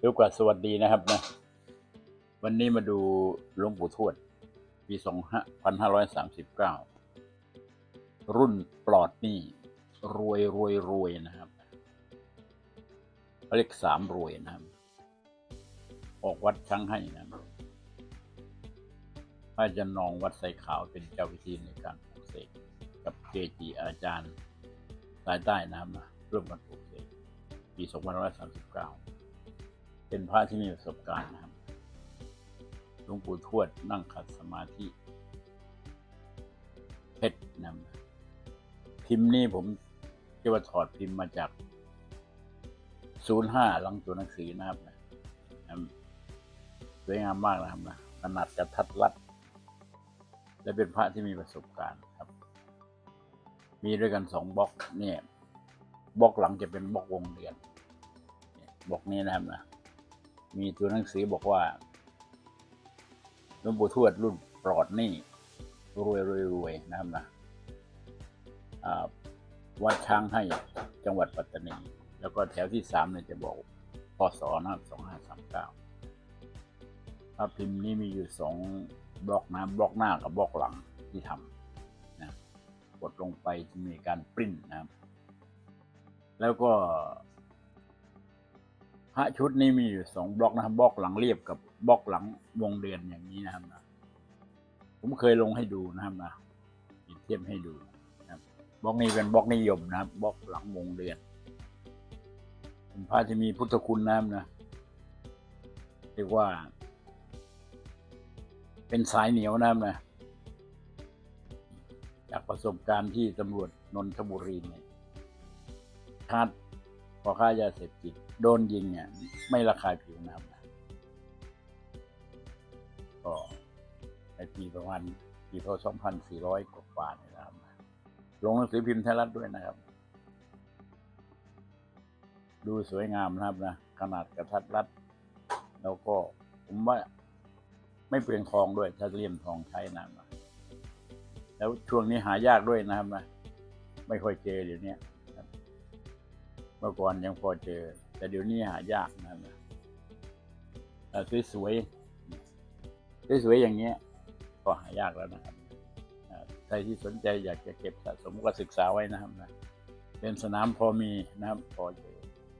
เรียกว่าสวัสดีนะครับนะ วันนี้มาดูหลวงปู่ทวด ปีสองพันห้าร้อยสามสิบเก้ารุ่นปลอดหนี้รวยรวยรวยนะครับเขาเรียกสามรวยนะครับ ออกวัดช้างให้นะพระอาจารย์นองวัดไสขาวเป็นเจ้าพิธีในการปลูกเสกกับเกจิอาจารย์สายใต้นะครับนะร่วมกันปลูกเสกปีสองพันห้าร้อยสามสิบเก้า เป็นพระที่มีประสบการณ์นะครับหลวงปู่ทวดนั่งขัดสมาธิเพชรนะพิมพ์นี้ผมเรียกว่าถอดพิมพ์มาจาก05หลังตัวหนังสือนะครับนะครับสวยงามมากนะครับนะขนาดกระทัดรัด และเป็นพระที่มีประสบการณ์ครับ มีด้วยกันสองบล็อกเนี่ยบล็อกหลังจะเป็นบล็อกวงเดือนบล็อกนี้นะครับนะ มีตัวหนังสือบอกว่าหลวงปู่ทวดรุ่นปลอดหนี้รวยรวยรวยนะครับนะวัดช้างให้จังหวัดปัตตานี แล้วก็แถวที่สามเนี่ยจะบอกพศนะครับสองห้าสามเก้าพระพิมพ์นี้มีอยู่สองบล็อกนะบล็อกหน้ากับบล็อกหลังที่ทำนะกดลงไปจะมีการปริ้นนะครับ แล้วก็ พระชุดนี้มีอยู่สองบล็อกนะครับบล็อกหลังเรียบกับบล็อกหลังวงเดือนอย่างนี้นะครับนะผมเคยลงให้ดูนะครับนะเทียบให้ดูนะครับบล็อกนี้เป็นบล็อกนิยมนะครับบล็อกหลังวงเดือนเป็นพระที่มีพุทธคุณนะครับนะเรียกว่า เป็นสายเหนียวนะครับนะจากประสบการณ์ที่ตำรวจนนทบุรีเนี่ยคาด พอค่ายาเสพติดโดนยิงเนี่ยไม่ระคายผิวนะครับนะก็ในปีประมาณปีพศ2400 กว่าๆเนี่ยนะครับลงหนังสือพิมพ์ไทยรัฐด้วยนะครับ ดูสวยงามนะครับนะขนาดกระทัดรัด แล้วก็ผมว่าไม่เปลืองทองด้วย ถ้าเลี่ยมทองใช้นะครับนะแล้วช่วงนี้หายากด้วยนะครับนะไม่ค่อยเจอเดี๋ยวนี้ เมื่อก่อนยังพอเจอ แต่เดี๋ยวนี้หายากนะนะแต่สวยๆสวยๆอย่างเงี้ย ก็หายากแล้วนะครับใครที่สนใจอยากจะเก็บสะสมก็ศึกษาไว้นะครับนะเป็นสนามพอมีนะครับพอเจอ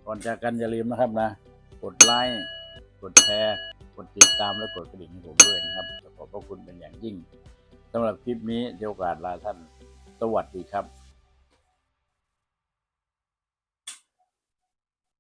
ก่อนจากกันอย่าลืมนะครับนะ กดไลค์กดแชร์กดติดตามและกดกระดิ่งให้ผมด้วยนะครับขอบพระคุณเป็นอย่างยิ่งสำหรับคลิปนี้เดี๋ยวโอกาสลาท่านสวัสดีครับ